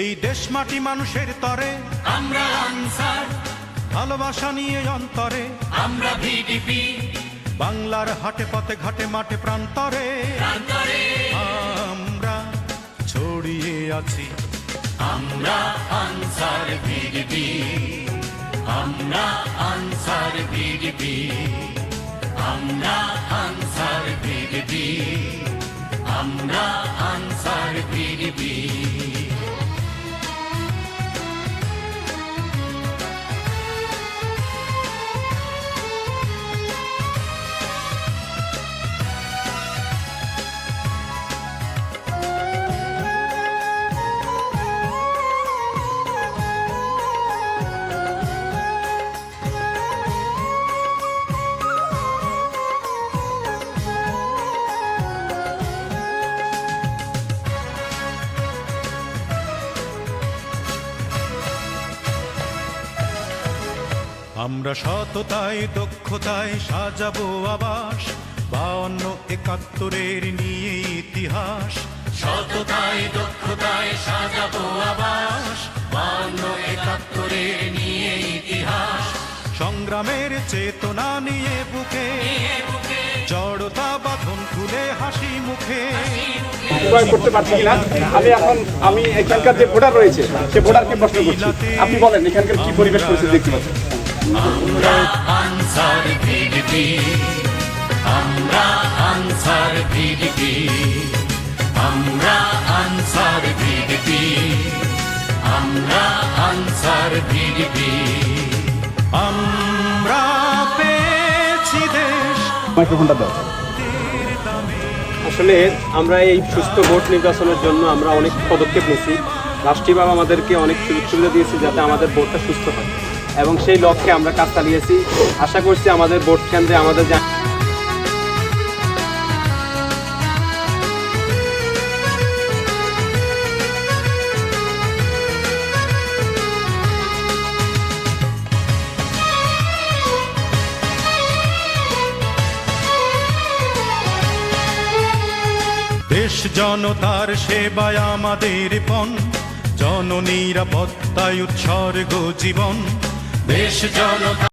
এই দেশ মাটি মানুষের তরে। আমরা ভালোবাসা নিয়ে অন্তরে। আমরা ভিডিপি বাংলার হাটে পথে ঘাটে মাঠে প্রান্তরে। আমরা ছড়িয়ে আছি। আমরা আনসার ভিডিপি আমরা আনসার ভিডিপি আমরা আনসার ভিডিপি আমরা আনসার ভিডিপি আমরা সততায়, দক্ষতায় সাজাবো আবাস। বাউন্ন একাত্তরের নিয়ে ইতিহাস। সততায়, দক্ষতায় সাজাবো আবাস। বান্ন একাত্তরের নিয়ে ইতিহাস। সংগ্রামের চেতনা নিয়ে বুকে। জড়তা বাঁধন খুলে হাসি মুখে। ক্রয় করতে পারছি কিনা? আমি এখন, আমি এখানকার যে ভোটার রয়েছে, সে ভোটারকে প্রশ্ন করছি। আপনি বলেন, এখানকার কি পরিবেশ পরিস্থিতি দেখতে পাচ্ছেন? আমরা আনসার ভিডিপি। আমরা আনসার ভিডিপি। আমরা আনসার ভিডিপি। আমরা আনসার ভিডিপি। আমরা পেয়েছি দেশ। মাইক্রোফোনটা দাও। আসলে আমরা এই সুস্থ ভোট নির্বাচনের জন্য আমরা অনেক পদক্ষেপ নিয়েছি। রাষ্ট্রীয়ভাবে আমাদেরকে অনেক সুযোগ সুবিধা দিয়েছে যাতে আমাদের ভোটটা সুস্থ হয়। এবং সেই লক্ষ্যে আমরা কাজ চালিয়েছি। আশা করছি আমাদের ভোট কেন্দ্রে আমাদের দেশ জনতার সেবায় আমাদের পণ, জননিরাপত্তায় উৎসর্গ জীবন। দেশ জনতা